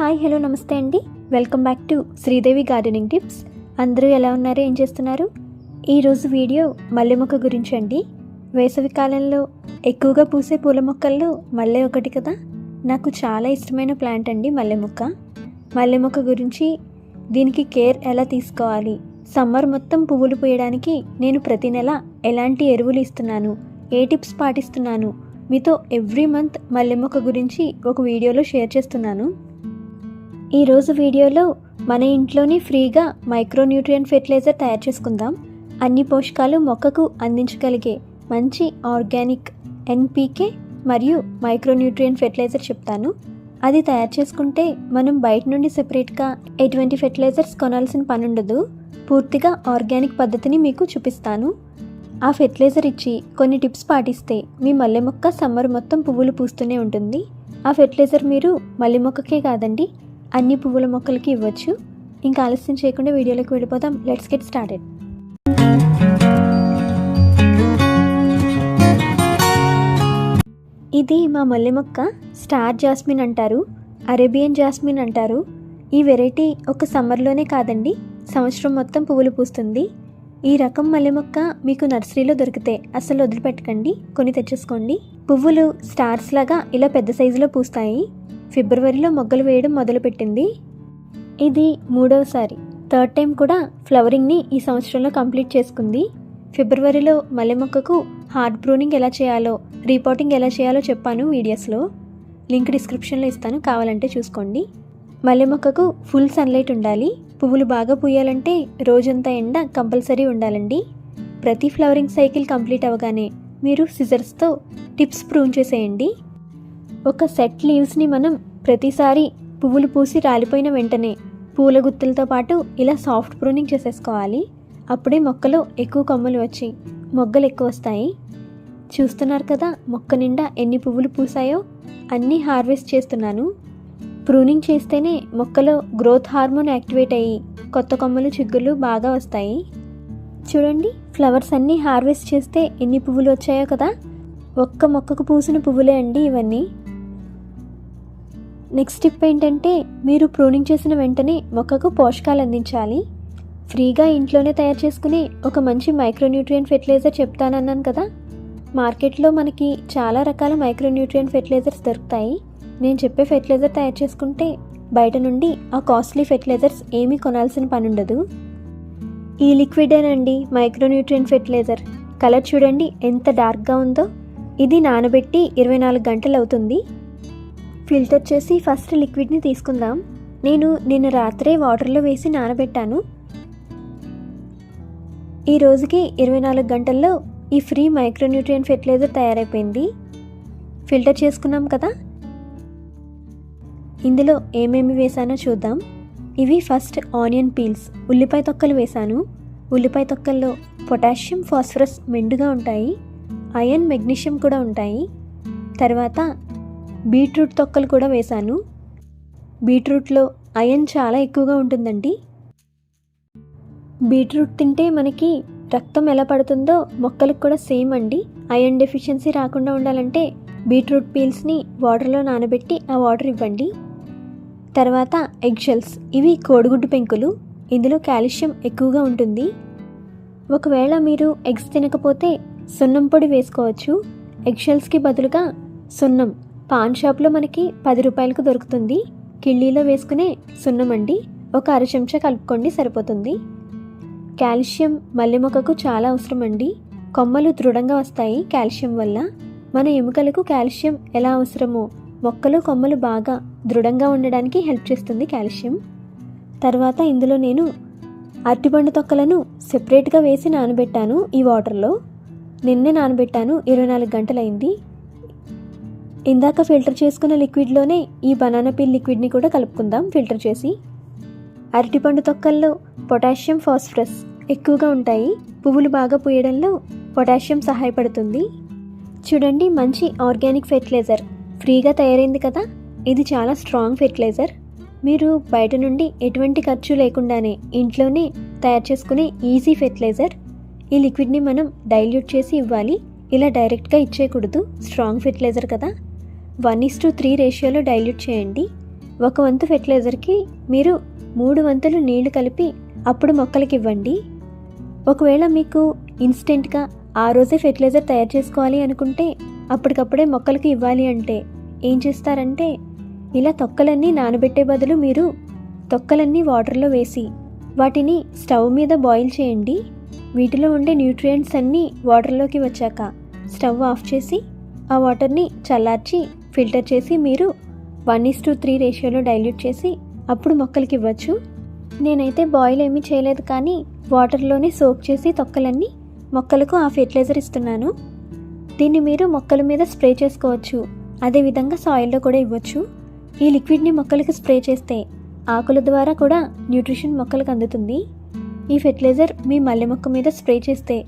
Hi hello నమస్తే అండి. Welcome back to Sridevi gardening tips. అందరూ ఎలా ఉన్నారో? ఏం చేస్తున్నారు? ఈరోజు వీడియో మల్లె మొక్క గురించి అండి. వేసవి కాలంలో ఎక్కువగా పూసే పూల మొక్కల్లో మల్లె ఒకటి కదా? నాకు చాలా ఇష్టమైన ప్లాంట్ అండి మల్లె మొక్క. మల్లె మొక్క గురించి దీనికి కేర్ ఎలా తీసుకోవాలి? సమ్మర్ మొత్తం పువ్వులు పూయడానికి నేను ప్రతి నెల ఎలాంటి ఎరువులు ఇస్తున్నాను? ఏ టిప్స్ పాటిస్తున్నాను? మీతో ఎవ్రీ మంత్ మల్లె మొక్క గురించి ఒక వీడియోలో షేర్ చేస్తున్నాను. ఈరోజు వీడియోలో మన ఇంట్లోనే ఫ్రీగా మైక్రోన్యూట్రియన్ ఫెర్టిలైజర్ తయారు చేసుకుందాం. అన్ని పోషకాలు మొక్కకు అందించగలిగే మంచి ఆర్గానిక్ ఎన్పీకే మరియు మైక్రోన్యూట్రియన్ ఫెర్టిలైజర్ చెప్తాను. అది తయారు చేసుకుంటే మనం బయట నుండి సెపరేట్గా ఎటువంటి ఫెర్టిలైజర్స్ కొనాల్సిన పని ఉండదు. పూర్తిగా ఆర్గానిక్ పద్ధతిని మీకు చూపిస్తాను. ఆ ఫెర్టిలైజర్ ఇచ్చి కొన్ని టిప్స్ పాటిస్తే మీ మల్లె మొక్క సమ్మర్ మొత్తం పువ్వులు పూస్తూనే ఉంటుంది. ఆ ఫెర్టిలైజర్ మీరు మల్లె మొక్కకే కాదండి అన్ని పువ్వుల మొక్కలకి ఇవ్వచ్చు. ఇంకా ఆలస్యం చేయకుండా వీడియోలోకి వెళ్ళిపోదాం. లెట్స్ గెట్ స్టార్టెడ్ ఇది మా మల్లె మొక్క. స్టార్ జాస్మిన్ అంటారు. అరేబియన్ జాస్మిన్ అంటారు. ఈ వెరైటీ ఒక సమ్మర్లోనే కాదండి. సంవత్సరం మొత్తం పువ్వులు పూస్తుంది. ఈ రకం మల్లె మొక్క మీకు నర్సరీలో దొరికితే అసలు వదిలిపెట్టకండి. కొని తెచ్చేసుకోండి. పువ్వులు స్టార్స్ లాగా ఇలా పెద్ద సైజులో పూస్తాయి. ఫిబ్రవరిలో మొగ్గలు వేయడం మొదలుపెట్టింది. ఇది మూడవసారి. థర్డ్ టైం కూడా ఫ్లవరింగ్ని ఈ సంవత్సరంలో కంప్లీట్ చేసుకుంది. ఫిబ్రవరిలో మల్లె మొక్కకు హార్డ్ ప్రూనింగ్ ఎలా చేయాలో రీపోర్టింగ్ ఎలా చేయాలో చెప్పాను వీడియోస్లో. లింక్ డిస్క్రిప్షన్లో ఇస్తాను కావాలంటే చూసుకోండి. మల్లె మొక్కకు ఫుల్ సన్లైట్ ఉండాలి. పువ్వులు బాగా పూయాలంటే రోజంతా ఎండ కంపల్సరీ ఉండాలండి. ప్రతి ఫ్లవరింగ్ సైకిల్ కంప్లీట్ అవ్వగానే మీరు సిజర్స్తో టిప్స్ ప్రూన్ చేసేయండి. ఒక సెట్ లీవ్స్ని మనం ప్రతిసారి పువ్వులు పూసి రాలిపోయిన వెంటనే పూల గుత్తులతో పాటు ఇలా సాఫ్ట్ ప్రూనింగ్ చేసేసుకోవాలి. అప్పుడే మొక్కలో ఎక్కువ కొమ్మలు వచ్చి మొగ్గలు ఎక్కువ వస్తాయి. చూస్తున్నారు కదా మొక్క నిండా ఎన్ని పువ్వులు పూసాయో? అన్నీ హార్వెస్ట్ చేస్తున్నాను. ప్రూనింగ్ చేస్తేనే మొక్కలో గ్రోత్ హార్మోన్ యాక్టివేట్ అయ్యి కొత్త కొమ్మలు చిగుళ్ళు బాగా వస్తాయి. చూడండి ఫ్లవర్స్ అన్నీ హార్వెస్ట్ చేస్తే ఎన్ని పువ్వులు వచ్చాయో కదా? ఒక్క మొక్కకు పూసిన పువ్వులే అండి ఇవన్నీ. నెక్స్ట్ టిప్ ఏంటంటే మీరు ప్రూనింగ్ చేసిన వెంటనే మొక్కకు పోషకాలు అందించాలి. ఫ్రీగా ఇంట్లోనే తయారు చేసుకునే ఒక మంచి మైక్రోన్యూట్రియన్ ఫెర్టిలైజర్ చెప్తానన్నాను కదా. మార్కెట్లో మనకి చాలా రకాల మైక్రోన్యూట్రియన్ ఫెర్టిలైజర్స్ దొరుకుతాయి. నేను చెప్పే ఫెర్టిలైజర్ తయారు చేసుకుంటే బయట నుండి ఆ కాస్ట్లీ ఫెర్టిలైజర్స్ ఏమీ కొనాల్సిన పని ఉండదు. ఈ లిక్విడేనండి మైక్రోన్యూట్రియన్ ఫెర్టిలైజర్ కలర్ చూడండి ఎంత డార్క్గా ఉందో. ఇది నానబెట్టి ఇరవై నాలుగు గంటలు అవుతుంది. ఫిల్టర్ చేసి ఫస్ట్ లిక్విడ్ని తీసుకుందాం. నేను నిన్న రాత్రే వాటర్లో వేసి నానబెట్టాను. ఈ రోజుకి ఇరవై నాలుగు గంటల్లో ఈ ఫ్రీ మైక్రోన్యూట్రియన్ ఫెర్టిలైజర్ తయారైపోయింది. ఫిల్టర్ చేసుకున్నాం కదా? ఇందులో ఏమేమి వేసానో చూద్దాం. ఇవి ఫస్ట్ ఆనియన్ పీల్స్ ఉల్లిపాయ తొక్కలు వేశాను. ఉల్లిపాయ తొక్కల్లో పొటాషియం ఫాస్ఫరస్ మెండుగా ఉంటాయి. అయన్ మెగ్నీషియం కూడా ఉంటాయి. తర్వాత బీట్రూట్ తొక్కలు కూడా వేశాను. బీట్రూట్లో అయన్ చాలా ఎక్కువగా ఉంటుందండి. బీట్రూట్ తింటే మనకి రక్తం ఎలా పడుతుందో మొక్కలకు కూడా సేమ్ అండి. అయన్ డెఫిషియన్సీ రాకుండా ఉండాలంటే బీట్రూట్ పీల్స్ని వాటర్లో నానబెట్టి ఆ వాటర్ ఇవ్వండి. తర్వాత ఎగ్ షెల్స్ ఇవి కోడిగుడ్డు పెంకులు. ఇందులో కాల్షియం ఎక్కువగా ఉంటుంది. ఒకవేళ మీరు ఎగ్స్ తినకపోతే సున్నం పొడి వేసుకోవచ్చు. ఎగ్ షెల్స్కి బదులుగా సున్నం పాన్ షాప్లో మనకి పది రూపాయలకు దొరుకుతుంది. కిళ్ళీలో వేసుకునే సున్నం అండి. ఒక అర చెంచా కలుపుకోండి సరిపోతుంది. కాల్షియం మల్లె మొక్కకు చాలా అవసరం అండి. కొమ్మలు దృఢంగా వస్తాయి కాల్షియం వల్ల. మన ఎముకలకు కాల్షియం ఎలా అవసరమో మొక్కలు కొమ్మలు బాగా దృఢంగా ఉండడానికి హెల్ప్ చేస్తుంది కాల్షియం. తర్వాత ఇందులో నేను అరటిపండు తొక్కలను సెపరేట్గా వేసి నానబెట్టాను ఈ వాటర్లో. నిన్నే నానబెట్టాను ఇరవై నాలుగు గంటలైంది. ఇందాక ఫిల్టర్ చేసుకున్న లిక్విడ్లోనే ఈ బనానా పీల్ లిక్విడ్ని కూడా కలుపుకుందాం ఫిల్టర్ చేసి. అరటిపండు తొక్కల్లో పొటాషియం ఫాస్ఫరస్ ఎక్కువగా ఉంటాయి. పువ్వులు బాగా పూయడంలో పొటాషియం సహాయపడుతుంది. చూడండి మంచి ఆర్గానిక్ ఫెర్టిలైజర్. ఫ్రీగా తయారైంది కదా? ఇది చాలా స్ట్రాంగ్ ఫెర్టిలైజర్. మీరు బయట నుండి ఎటువంటి ఖర్చు లేకుండానే ఇంట్లోనే తయారు చేసుకునే ఈజీ ఫెర్టిలైజర్. ఈ లిక్విడ్ని మనం డైల్యూట్ చేసి ఇవ్వాలి. ఇలా డైరెక్ట్గా ఇచ్చేయకూడదు. స్ట్రాంగ్ ఫెర్టిలైజర్ కదా? వన్ ఇస్ టు త్రీ రేషియోలో డైల్యూట్ చేయండి. ఒక వంతు ఫెర్టిలైజర్కి మీరు మూడు వంతులు నీళ్ళు కలిపి అప్పుడు మొక్కలకి ఇవ్వండి. ఒకవేళ మీకు ఇన్స్టెంట్గా ఆ రోజే ఫెర్టిలైజర్ తయారు చేసుకోవాలి అనుకుంటే అప్పటికప్పుడే మొక్కలకు ఇవ్వాలి అంటే ఏం చేస్తారంటే ఇలా తొక్కలన్నీ నానబెట్టే బదులు మీరు తొక్కలన్నీ వాటర్లో వేసి వాటిని స్టవ్ మీద బాయిల్ చేయండి. వీటిలో ఉండే న్యూట్రియంట్స్ అన్నీ వాటర్లోకి వచ్చాక స్టవ్ ఆఫ్ చేసి ఆ వాటర్ని చల్లార్చి ఫిల్టర్ చేసి మీరు వన్ ఇస్ టు త్రీ రేషియోలో డైల్యూట్ చేసి అప్పుడు మొక్కలకి ఇవ్వచ్చు. నేనైతే బాయిల్ ఏమీ చేయలేదు కానీ వాటర్లోనే సోక్ చేసి తొక్కలన్నీ మొక్కలకు ఆ ఫెర్టిలైజర్ ఇస్తున్నాను. దీన్ని మీరు మొక్కల మీద స్ప్రే చేసుకోవచ్చు. అదేవిధంగా సాయిల్లో కూడా ఇవ్వచ్చు. ఈ లిక్విడ్ని మొక్కలకు స్ప్రే చేస్తే ఆకుల ద్వారా కూడా న్యూట్రిషన్ మొక్కలకు అందుతుంది. ఈ ఫెర్టిలైజర్ మీ మల్లె మొక్క మీద స్ప్రే చేస్తే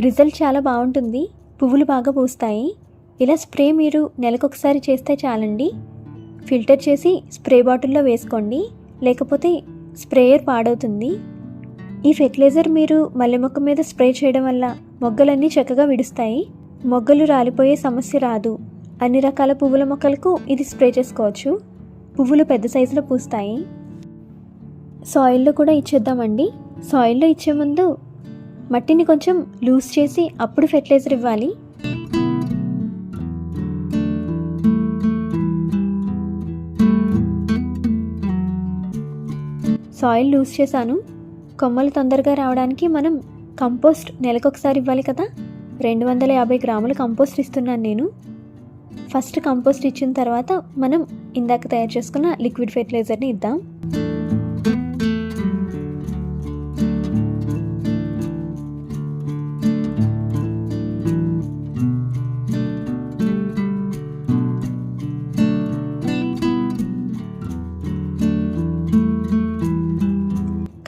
రిజల్ట్ చాలా బాగుంటుంది. పువ్వులు బాగా పూస్తాయి. ఇలా స్ప్రే మీరు నెలకొకసారి చేస్తే చాలండి. ఫిల్టర్ చేసి స్ప్రే బాటిల్లో వేసుకోండి. లేకపోతే స్ప్రేయర్ పాడవుతుంది. ఈ ఫెర్టిలైజర్ మీరు మల్లె మొక్క మీద స్ప్రే చేయడం వల్ల మొగ్గలన్నీ చక్కగా విడుస్తాయి. మొగ్గలు రాలిపోయే సమస్య రాదు. అన్ని రకాల పువ్వుల మొక్కలకు ఇది స్ప్రే చేసుకోవచ్చు. పువ్వులు పెద్ద సైజులో పూస్తాయి. సాయిల్లో కూడా ఇచ్చేద్దామండి. సాయిల్లో ఇచ్చే ముందు మట్టిని కొంచెం లూజ్ చేసి అప్పుడు ఫెర్టిలైజర్ ఇవ్వాలి. సాయిల్ లూజ్ చేశాను. కొమ్మలు తొందరగా రావడానికి మనం కంపోస్ట్ నెలకొకసారి ఇవ్వాలి కదా? రెండు వందల యాభై గ్రాముల కంపోస్ట్ ఇస్తున్నాను నేను. ఫస్ట్ కంపోస్ట్ ఇచ్చిన తర్వాత మనం ఇందాక తయారు చేసుకున్న లిక్విడ్ ఫెర్టిలైజర్ని ఇద్దాం.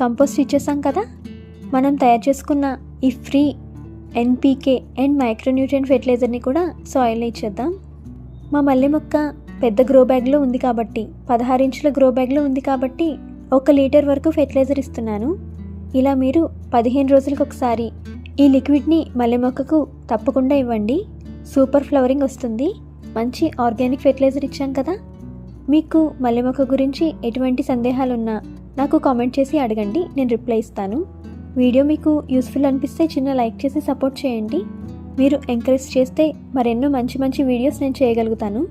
కంపోస్ట్ ఇచ్చేసాం కదా? మనం తయారు చేసుకున్న ఈ ఫ్రీ ఎన్పీకే అండ్ మైక్రోన్యూట్రియన్ ఫెర్టిలైజర్ని కూడా సాయిల్లో ఇచ్చేద్దాం. మా మల్లె మొక్క పెద్ద గ్రో బ్యాగ్లో ఉంది కాబట్టి పదహారు ఇంచుల గ్రో బ్యాగ్లో ఉంది కాబట్టి ఒక లీటర్ వరకు ఫెర్టిలైజర్ ఇస్తున్నాను. ఇలా మీరు పదిహేను రోజులకు ఒకసారి ఈ లిక్విడ్ని మల్లె మొక్కకు తప్పకుండా ఇవ్వండి. సూపర్ ఫ్లవరింగ్ వస్తుంది. మంచి ఆర్గానిక్ ఫెర్టిలైజర్ ఇచ్చాం కదా? మీకు మల్లె మొక్క గురించి ఎటువంటి సందేహాలున్నా నాకు కామెంట్ చేసి అడగండి నేను రిప్లై ఇస్తాను. వీడియో మీకు యూస్ఫుల్ అనిపిస్తే చిన్న లైక్ చేసి సపోర్ట్ చేయండి. మీరు ఎంకరేజ్ చేస్తే మరెన్నో మంచి మంచి వీడియోస్ నేను చేయగలుగుతాను.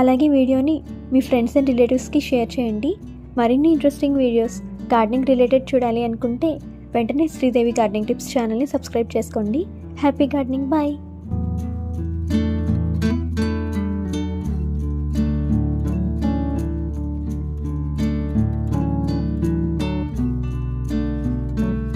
అలాగే వీడియోని మీ ఫ్రెండ్స్ అండ్ రిలేటివ్స్కి షేర్ చేయండి. మరిన్ని ఇంట్రెస్టింగ్ వీడియోస్ గార్డెనింగ్ రిలేటెడ్ చూడాలి అనుకుంటే వెంటనే శ్రీదేవి గార్డెనింగ్ టిప్స్ ఛానల్ని సబ్స్క్రైబ్ చేసుకోండి. Happy gardening bye